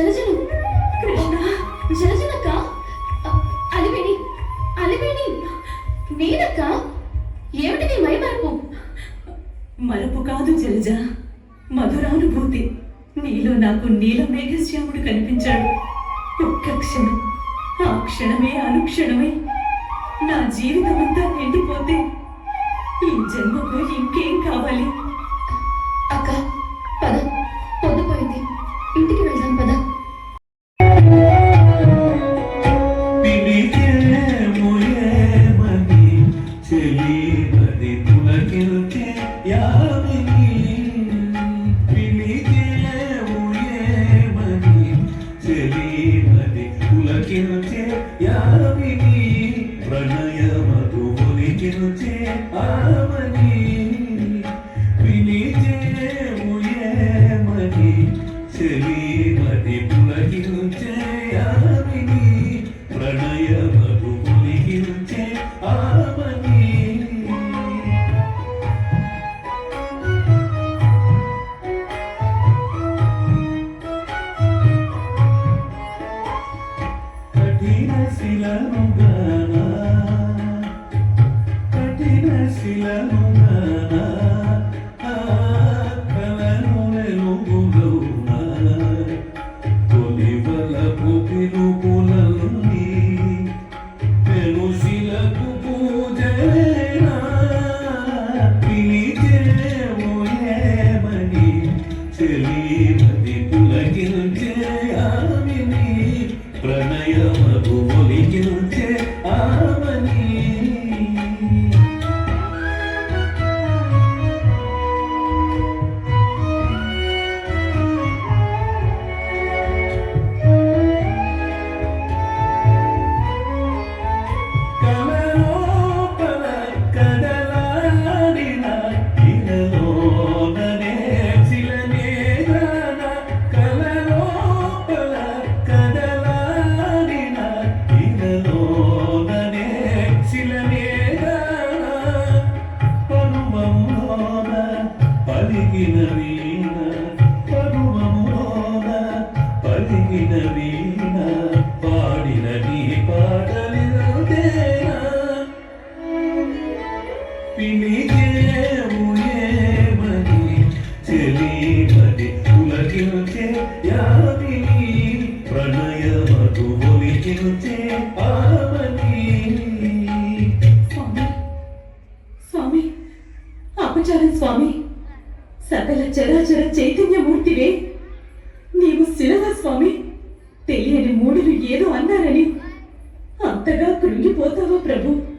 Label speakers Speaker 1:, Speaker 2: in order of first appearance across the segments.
Speaker 1: జలజను
Speaker 2: కృష్ణ
Speaker 1: జలజనక్క అలివేణి అలివేణి నేనక్క ఏమిటి నీ మైమరపు?
Speaker 2: మరపు కాదు జలజ మధురానుభూతి. నీలో నాకు నీల మేఘశ్యాముడు కనిపించాడు. ఒక్క క్షణం ఆ క్షణమే అనుక్షణమే. నా జీవితమంతా ఎండిపోతే ఈ జన్మకు ఇంకేం కావాలి?
Speaker 3: Birmingham. పలికిన వీణ పాడిన నీ పాటలిదేనా పిలిగేముయేమని చెలీమని ఉలకించే యామిని ప్రణయమకు ఒలికించే ఆమని.
Speaker 2: స్వామి అపచారం స్వామి. సకల చరాచర చైతన్యమూర్తివే. స్వామి తెలియని మూడులు ఏదో అన్నారని. అంతగా కృంగిపోతావా ప్రభు?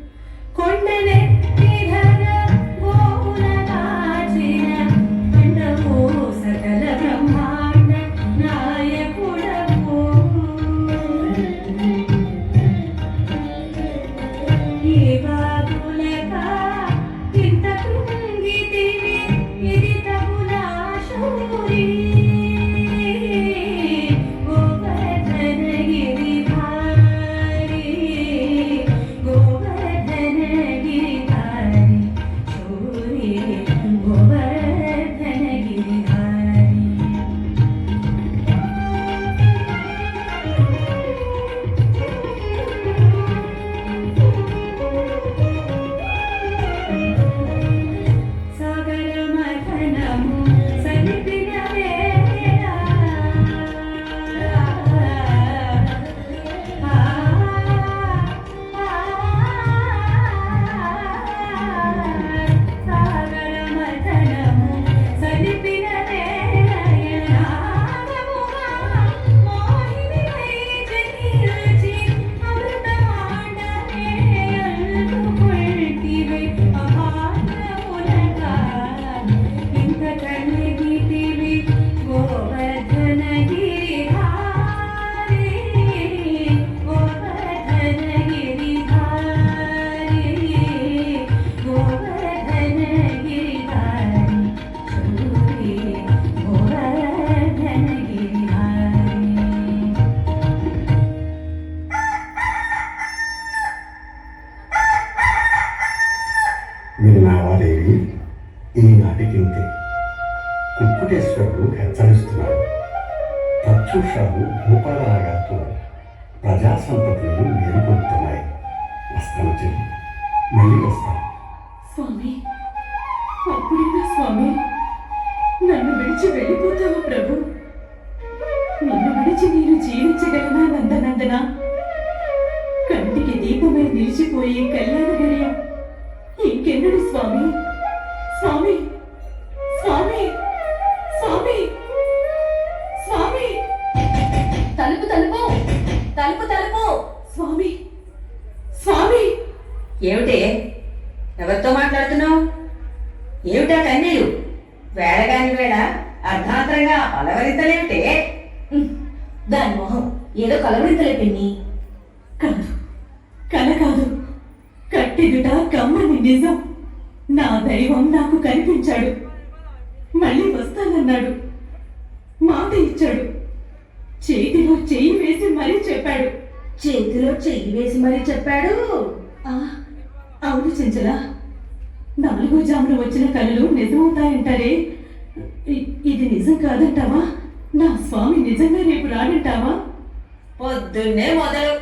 Speaker 4: సంతతులను మేలుకొడుతున్నాయి వస్తాను చెల్లి మళ్ళీ వస్తాను
Speaker 2: స్వామి అప్పుడైనా స్వామి నన్ను విడిచి వెళ్ళిపోతావు ప్రభు? నన్ను విడిచి నేను జీవించగలనా నందనందనా? కంటికి దీపమై నిలిచిపోయే కళ్ళ
Speaker 5: ఏమిటే? ఎవరితో మాట్లాడుతున్నావు? ఏమిటా కన్నీళ్ళు? వేళగాని వేళ అర్ధాంతరంగా పలవరింతలేమిటే
Speaker 6: ఉమ్, దాని మొహం ఏదో కలవరింతలే పిన్ని.
Speaker 2: కాదు కల కాదు. కట్టిదుట కమ్మని నిజం. నా దైవం నాకు కనిపించాడు. మళ్ళీ వస్తానన్నాడు. మాట ఇచ్చాడు. చేతిలో చెయ్యి వేసి మరీ చెప్పాడు.
Speaker 6: చేతిలో చెయ్యి వేసి మరీ చెప్పాడు? ఆ,
Speaker 2: అవును చెంచలా. నాలుగో జామున వచ్చిన కళలు నిజమవుతాయంటారే? ఇది నిజం కాదంటావా? నా స్వామి నిజంగా రేపు రాడంటావా?
Speaker 5: పొద్దున్నే మొదలు.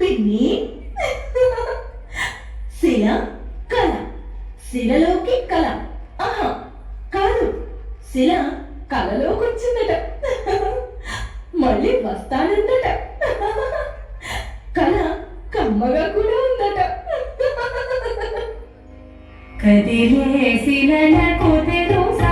Speaker 6: పిన్ని. శిల కళ. శిలలోకి కళ. ఆహా కాదు. శిల కళలోకి వచ్చిందట మళ్ళీ వస్తానందట.
Speaker 7: కదిలేసిన కుదిరు తెలుసా